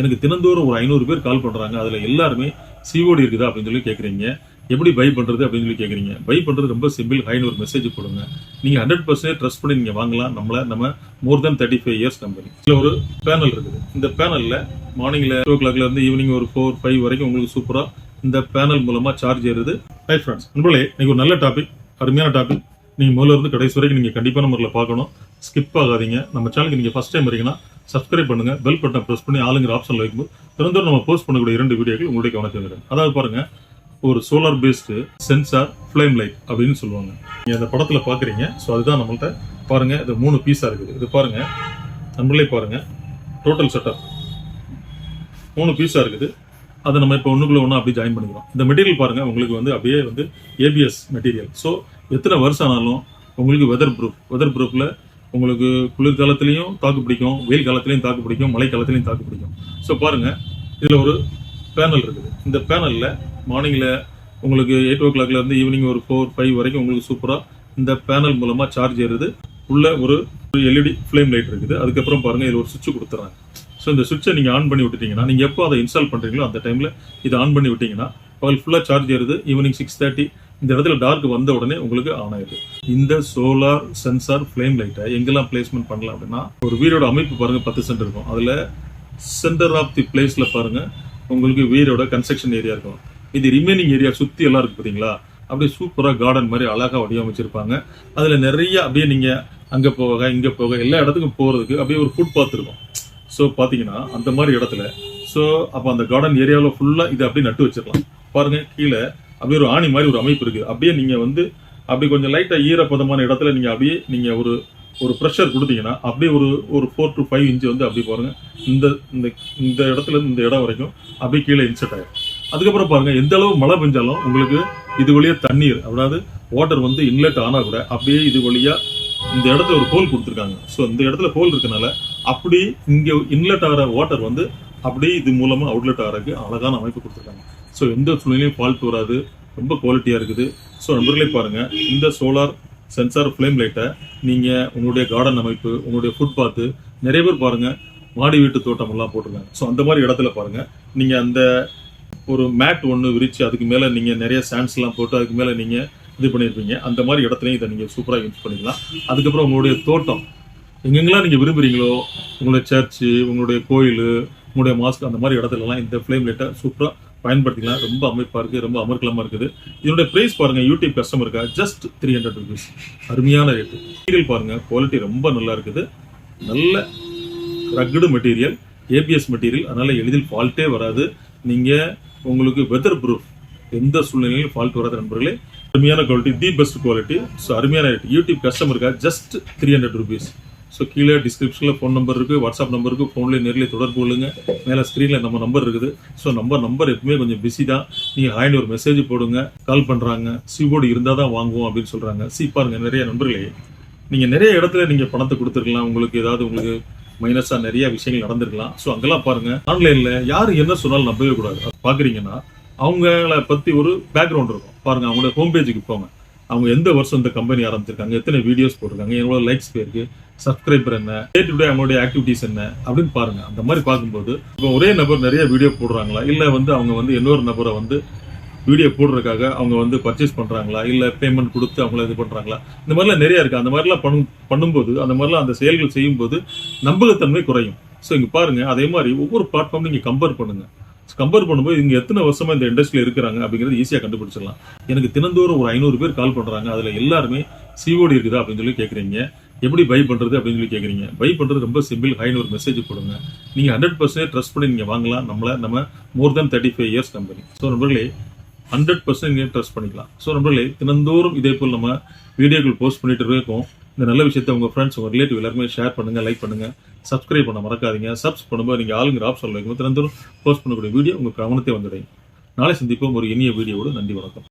எனக்கு தினந்தோறும் ஒரு ஐநூறு பேர் கால் பண்ணுறாங்க அதில் எல்லாருமே சிஓடி இருக்குதா அப்படின்னு சொல்லி கேட்குறீங்க எப்படி பை பண்ணுறது அப்படின்னு சொல்லி கேட்குறீங்க பை பண்ணுறது ரொம்ப சிம்பிள் ஹைன்னு ஒரு மெசேஜ் போடுங்க நீங்கள் ஹண்ட்ரட் பர்சன்ட் ட்ரஸ்ட் பண்ணி நீங்கள் வாங்கலாம். நம்மளை நம்ம more than thirty five years company இதில் ஒரு பேனல் இருக்குது. இந்த பேனலில் மார்னிங்கில் டூ ஓ கிளாக்ல இருந்து ஈவினிங் ஒரு ஃபோர் ஃபைவ் வரைக்கும் உங்களுக்கு சூப்பராக இந்த பேனல் மூலமாக சார்ஜ் ஏறுது. ஹை ஃப்ரெண்ட்ஸ் நண்பர்களே இன்னைக்கு ஒரு நல்ல டாபிக் அருமையான டாபிக் நீங்கள் முதல்ல இருந்து கடைசி வரைக்கும் நீங்கள் கண்டிப்பான முறையில் பார்க்கணும். ஸ்கிப் ஆகாதீங்க. நம்ம சேனலுக்கு நீங்கள் ஃபஸ்ட் டைம் வரீங்கன்னா சப்ஸ்கிரைப் பண்ணுங்க பெல் பட்டனை ப்ரெஸ் பண்ணி ஆளுங்கிற ஆப்ஷன் வைக்கும்போது தினந்தோறும் நம்ம போஸ்ட் பண்ணக்கூடிய இரண்டு வீடியோக்கள் உங்களுடைய கவனத்தை வந்துடும் அதாவது பாருங்க ஒரு solar based sensor flame light அப்படின்னு சொல்லுவாங்க. நீங்கள் அந்த படத்தில் பார்க்குறீங்க ஸோ அதுதான் நம்மள்ட்ட பாருங்க இது மூணு பீஸாக இருக்குது. இது பாருங்க நம்மளே பாருங்க டோட்டல் செட்டப் மூணு பீஸாக இருக்குது. அதை நம்ம இப்போ ஒன்றுக்குள்ளே ஒன்றா அப்படியே ஜாயின் பண்ணிக்கிறோம். இந்த மெட்டீரியல் பாருங்க உங்களுக்கு வந்து அப்படியே வந்து ஏபிஎஸ் மெட்டீரியல் ஸோ எத்தனை வருஷம் ஆனாலும் உங்களுக்கு வெதர் ப்ரூஃப் வெதர் ப்ரூஃபில் உங்களுக்கு குளிர்காலத்துலேயும் தாக்கு பிடிக்கும் வெயில் காலத்துலேயும் தாக்கு பிடிக்கும் மழை காலத்துலயும் தாக்கு பிடிக்கும். ஸோ பாருங்கள் இதில் ஒரு பேனல் இருக்குது. இந்த பேனலில் மார்னிங்கில் உங்களுக்கு எயிட் ஓ கிளாக்லேருந்து ஈவினிங் ஒரு ஃபோர் ஃபைவ் வரைக்கும் உங்களுக்கு சூப்பராக இந்த பேனல் மூலமாக சார்ஜ் ஏறுது. உள்ள ஒரு எல்இடி ஃப்ளேம் லைட் இருக்குது. அதுக்கப்புறம் பாருங்கள் இதில் ஒரு சுவிட்ச் கொடுத்துறாங்க. ஸோ இந்த சுவிட்சை நீங்கள் ஆன் பண்ணி விட்டுட்டீங்கன்னா நீங்கள் எப்போ அதை இன்ஸ்டால் பண்ணுறீங்களோ அந்த டைமில் இதை ஆன் பண்ணி விட்டிங்கன்னா பகல் ஃபுல்லாக சார்ஜ் ஏறுது. ஈவினிங் சிக்ஸ் தேர்ட்டி இந்த இடத்துல டார்க் வந்த உடனே உங்களுக்கு ஆன் ஆயிடுது. இந்த சோலார் சென்சார் ஃப்ளேம் லைட்டை எங்கெல்லாம் பிளேஸ்மெண்ட் பண்ணலாம் அப்படின்னா ஒரு வீடோட அமைப்பு பாருங்க பத்து சென்ட் இருக்கும். அதுல சென்டர் ஆஃப் தி பிளேஸ்ல பாருங்க உங்களுக்கு வீடோட கன்ஸ்ட்ரக்ஷன் ஏரியா இருக்கும். இது ரிமைனிங் ஏரியா சுத்தி எல்லாம் இருக்கு பாத்தீங்களா? அப்படியே சூப்பராக கார்டன் மாதிரி அழகா வடிவமைச்சிருப்பாங்க. அதில் நிறைய அப்படியே நீங்கள் அங்கே போக இங்கே போக எல்லா இடத்துக்கும் போகிறதுக்கு அப்படியே ஒரு ஃபுட் பாத் இருக்கும். ஸோ பார்த்தீங்கன்னா அந்த மாதிரி இடத்துல ஸோ அப்போ அந்த கார்டன் ஏரியாவில் ஃபுல்லாக இது அப்படியே நட்டு வச்சிடலாம். பாருங்கள் கீழே அப்படியே ஒரு ஆணி மாதிரி ஒரு அமைப்பு இருக்குது அப்படியே நீங்கள் வந்து அப்படி கொஞ்சம் லைட்டாக ஈரப்பதமான இடத்துல நீங்கள் அப்படியே நீங்கள் ஒரு ஒரு ப்ரெஷர் கொடுத்தீங்கன்னா அப்படியே ஒரு ஒரு ஃபோர் டு ஃபைவ் இன்ச்சு வந்து அப்படியே பாருங்கள் இந்த இந்த இந்த இடத்துல இருந்து இந்த இடம் வரைக்கும் அப்படியே கீழே இன்செட் ஆயிடும் அதுக்கப்புறம் பாருங்கள் எந்த அளவு மழை பெஞ்சாலும் உங்களுக்கு இது வழியாக தண்ணீர் அதாவது வாட்டர் வந்து இன்லெட் ஆனால் கூட அப்படியே இது வழியாக இந்த இடத்துல ஒரு ஹோல் கொடுத்துருக்காங்க. ஸோ இந்த இடத்துல ஹோல் இருக்கனால அப்படி இங்கே இன்லெட் ஆகிற வாட்டர் வந்து அப்படியே இது மூலமாக அவுட்லெட் ஆகிறதுக்கு அழகான அமைப்பு கொடுத்துருக்காங்க. ஸோ எந்த சூழ்நிலையும் ஃபால்ட் வராது. ரொம்ப குவாலிட்டியாக இருக்குது. ஸோ நண்பர்களே பாருங்கள் இந்த சோலார் சென்சார் ஃப்ளேம் லைட்டை நீங்கள் உங்களுடைய கார்டன் அமைப்பு உங்களுடைய ஃபுட் பாத்து நிறைய பேர் பாருங்கள் மாடி வீட்டு தோட்டம் எல்லாம் போட்டிருக்காங்க. ஸோ அந்த மாதிரி இடத்துல பாருங்கள் நீங்கள் அந்த ஒரு மேட் ஒன்று விரித்து அதுக்கு மேலே நீங்கள் நிறைய சாண்ட்ஸ் போட்டு அதுக்கு மேலே நீங்கள் இது பண்ணியிருப்பீங்க. அந்த மாதிரி இடத்துலையும் இதை நீங்கள் சூப்பராக யூஸ் பண்ணிக்கலாம். அதுக்கப்புறம் உங்களுடைய தோட்டம். எங்கெங்கெல்லாம் நீங்கள் விரும்புறீங்களோ உங்களுடைய சர்ச்சு உங்களுடைய கோயில் உங்களுடைய மாஸ்க் அந்த மாதிரி இடத்துலலாம் இந்த ஃப்ளேம் லைட்டை சூப்பராக பயன்படுத்திக்கலாம் ரொம்ப அமைப்பாக இருக்குது ரொம்ப அமர்க்கலமாக இருக்குது. இதனுடைய ப்ரைஸ் பாருங்கள் யூடியூப் கஸ்டமருக்கா ஜஸ்ட் த்ரீ ஹண்ட்ரட் ருபீஸ் அருமையான ரேட்டு மெட்டீரியல் பாருங்கள் குவாலிட்டி ரொம்ப நல்லா இருக்குது. நல்ல ரக்குடு மெட்டீரியல் ஏபிஎஸ் மெட்டீரியல் அதனால் எளிதில் ஃபால்ட்டே வராது. நீங்கள் உங்களுக்கு வெதர் ப்ரூஃப் எந்த சூழ்நிலையிலும் ஃபால்ட் வராது நண்பர்களே. அருமையான quality the best quality so அருமையான rate YouTube கஸ்டமருக்கா just three hundred rupees so கீழே டிஸ்கிரிப்ஷனில் ஃபோன் நம்பர் இருக்குது வாட்ஸ்அப் நம்பருக்கு ஃபோன்லேயே நேரில் தொடர்பு கொள்ளுங்கள் மேலே ஸ்க்ரீனில் நம்ம நம்பர் இருக்குது. ஸோ நம்ம நம்பர் எப்பவுமே கொஞ்சம் பிஸி தான். நீங்கள் ஹாய்னு ஒரு மெசேஜ் போடுங்க கால் பண்ணுறாங்க சிவோடு இருந்தால் தான் வாங்குவோம் அப்படின்னு சொல்கிறாங்க சி பாருங்க நிறைய நண்பர்களே நீங்கள் நிறைய இடத்துல நீங்கள் பணத்தை கொடுத்துருக்கலாம். உங்களுக்கு ஏதாவது உங்களுக்கு மைனஸாக நிறைய விஷயங்கள் நடந்திருக்கலாம். ஸோ அங்கெல்லாம் பாருங்க ஆன்லைனில் யார் என்ன சொன்னாலும் நம்பவே கூடாது. பார்க்குறீங்கன்னா அவங்கள பற்றி ஒரு பேக்ரவுண்ட் இருக்கும். பாருங்க அவங்களோட ஹோம் பேஜுக்கு போங்க. அவங்க எந்த வருஷம் இந்த கம்பெனி ஆரம்பிச்சிருக்காங்க எத்தனை வீடியோஸ் போட்டிருக்காங்க எவ்வளோ லைக்ஸ் போயிருக்கு சப்ஸ்கிரைபர் என்ன டே டு டே அவங்களுடைய ஆக்டிவிட்டிஸ் என்ன அப்படின்னு பாருங்க. அந்த மாதிரி பார்க்கும்போது இப்போ ஒரே நபர் நிறைய வீடியோ போடுறாங்களா? இல்லை வந்து அவங்க வந்து இன்னொரு நபரை வந்து வீடியோ போடுறதுக்காக அவங்க வந்து பர்ச்சேஸ் பண்ணுறாங்களா இல்லை பேமெண்ட் கொடுத்து அவங்கள இது பண்ணுறாங்களா இந்த மாதிரிலாம் நிறையா இருக்குது அந்த மாதிரிலாம் பண்ணும் பண்ணும்போது அந்த மாதிரிலாம் அந்த செயல்கள் செய்யும்போது நம்பகத்தன்மை குறையும். ஸோ இங்கே பாருங்கள் அதே மாதிரி ஒவ்வொரு பிளாட்ஃபார்ம் நீங்கள் கம்பேர் பண்ணுங்கள் கம்பேர் பண்ணும்போது இங்க எத்தனை வருஷமா இந்த இண்டஸ்ட்ரியில் இருக்கிறாங்க அப்படிங்கிறது ஈஸியாக கண்டுபிடிச்சிடலாம். எனக்கு தினந்தோறும் ஒரு ஐநூறு பேர் கால் பண்ணுறாங்க அதில் எல்லாருமே சிஓடி இருக்குதா அப்படின்னு சொல்லி கேட்குறீங்க எப்படி பை பண்றது அப்படின்னு சொல்லி கேட்குறீங்க பை பண்ணுறது ரொம்ப சிம்பிள் ஹைன்னு ஒரு மெசேஜ் போடுங்க நீங்கள் ஹண்ட்ரட் பர்சன்ட் ட்ரஸ்ட் பண்ணி நீங்கள் வாங்கலாம். நம்மளை நம்ம more than thirty five years company so நம்பர்களே hundred percent நீங்கள் ட்ரஸ்ட் பண்ணிக்கலாம். ஸோ நம்பர்களே தினந்தோறும் இதே போல் நம்ம வீடியோக்கள் போஸ்ட் பண்ணிட்டு இருக்கோம். இந்த நல்ல விஷயத்தை உங்கள் ஃப்ரெண்ட்ஸ் உங்கள் ரிலேட்டிவ் எல்லாருமே ஷேர் பண்ணுங்க லைக் பண்ணுங்கள் சப்ஸ்கிரைப் பண்ண மறக்காதீங்க. சப்ஸ் பண்ணும்போது நீங்கள் ஆளுங்கிற ஆப்ஷன் வைக்கும் தினந்தோறும் போஸ்ட் பண்ணக்கூடிய வீடியோ உங்கள் கவனத்தை வந்துடுங்க நாளை சந்திப்போம். ஒரு இனிய வீடியோவோடு நன்றி வணக்கம்.